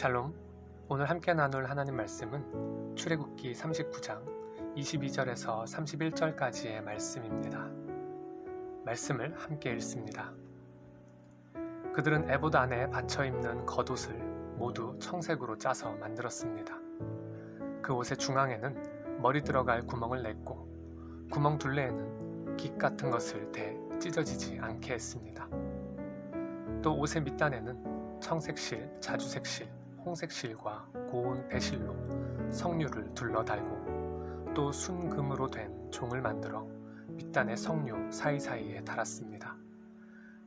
샬롬. 오늘 함께 나눌 하나님 말씀은 출애굽기 39장 22절에서 31절까지의 말씀입니다. 말씀을 함께 읽습니다. 그들은 에봇 안에 받쳐 입는 겉옷을 모두 청색으로 짜서 만들었습니다. 그 옷의 중앙에는 머리 들어갈 구멍을 냈고 구멍 둘레에는 깃 같은 것을 대 찢어지지 않게 했습니다. 또 옷의 밑단에는 청색실, 자주색실, 홍색 실과 고운 배실로 석류를 둘러 달고 또 순금으로 된 종을 만들어 밑단의 석류 사이사이에 달았습니다.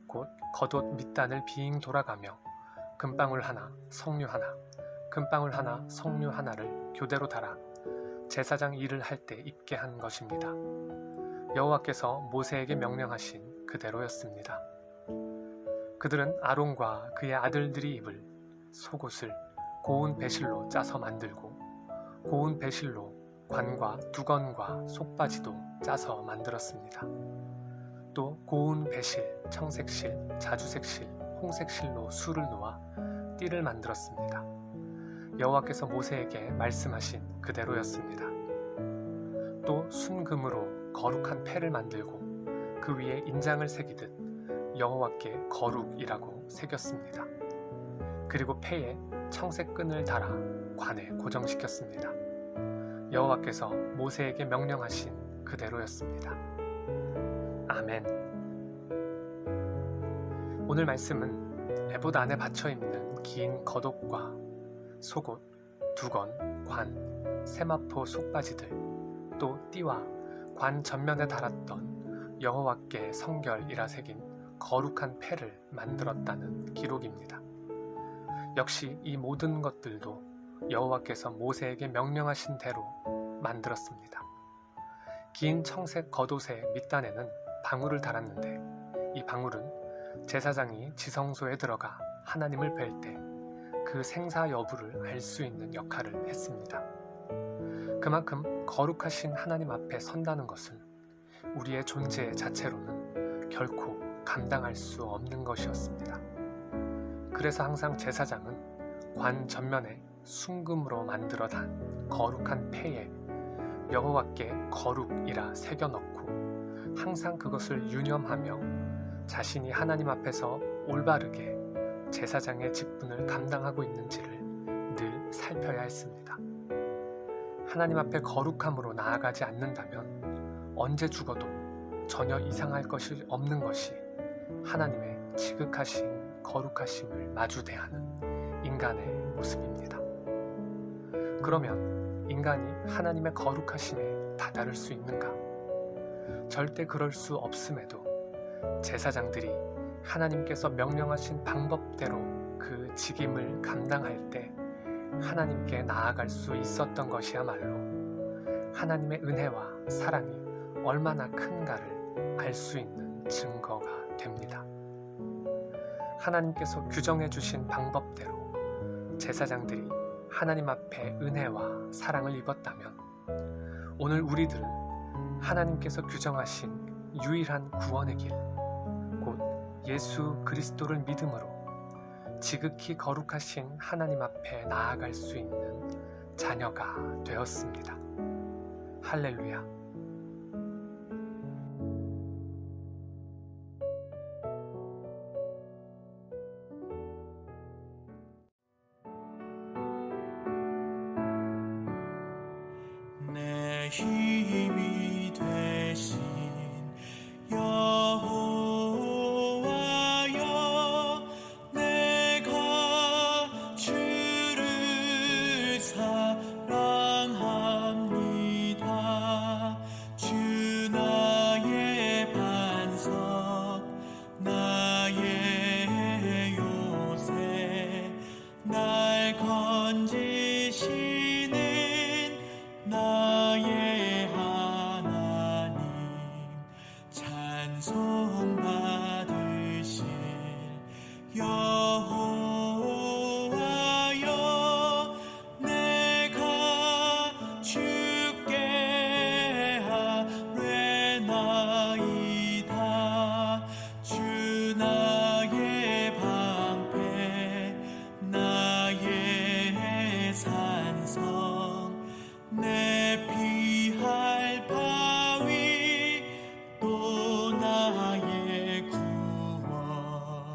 곧 겉옷 밑단을 빙 돌아가며 금방울 하나, 석류 하나, 금방울 하나, 석류 하나를 교대로 달아 제사장 일을 할 때 입게 한 것입니다. 여호와께서 모세에게 명령하신 그대로였습니다. 그들은 아론과 그의 아들들이 입을 속옷을 고운 배실로 짜서 만들고 고운 배실로 관과 두건과 속바지도 짜서 만들었습니다. 또 고운 배실, 청색실, 자주색실, 홍색실로 술을 놓아 띠를 만들었습니다. 여호와께서 모세에게 말씀하신 그대로였습니다. 또 순금으로 거룩한 패를 만들고 그 위에 인장을 새기듯 여호와께 거룩이라고 새겼습니다. 그리고 패에 청색 끈을 달아 관에 고정시켰습니다. 여호와께서 모세에게 명령하신 그대로였습니다. 아멘. 오늘 말씀은 에봇 안에 받쳐 입는 긴 겉옷과 속옷, 두건, 관, 세마포 속바지들, 또 띠와 관 전면에 달았던 여호와께 성결이라 새긴 거룩한 패를 만들었다는 기록입니다. 역시 이 모든 것들도 여호와께서 모세에게 명령하신 대로 만들었습니다. 긴 청색 겉옷의 밑단에는 방울을 달았는데 이 방울은 제사장이 지성소에 들어가 하나님을 뵐 때 그 생사 여부를 알 수 있는 역할을 했습니다. 그만큼 거룩하신 하나님 앞에 선다는 것은 우리의 존재 자체로는 결코 감당할 수 없는 것이었습니다. 그래서 항상 제사장은 관 전면에 순금으로 만들어 단 거룩한 패에 여호와께 거룩이라 새겨 넣고 항상 그것을 유념하며 자신이 하나님 앞에서 올바르게 제사장의 직분을 감당하고 있는지를 늘 살펴야 했습니다. 하나님 앞에 거룩함으로 나아가지 않는다면 언제 죽어도 전혀 이상할 것이 없는 것이 하나님의 지극하신 거룩하심을 마주대하는 인간의 모습입니다. 그러면 인간이 하나님의 거룩하심에 다다를 수 있는가? 절대 그럴 수 없음에도 제사장들이 하나님께서 명령하신 방법대로 그 직임을 감당할 때 하나님께 나아갈 수 있었던 것이야말로 하나님의 은혜와 사랑이 얼마나 큰가를 알 수 있는 증거가 됩니다. 하나님께서 규정해 주신 방법대로 제사장들이 하나님 앞에 은혜와 사랑을 입었다면 오늘 우리들은 하나님께서 규정하신 유일한 구원의 길, 곧 예수 그리스도를 믿음으로 지극히 거룩하신 하나님 앞에 나아갈 수 있는 자녀가 되었습니다. 할렐루야. 힘이 되시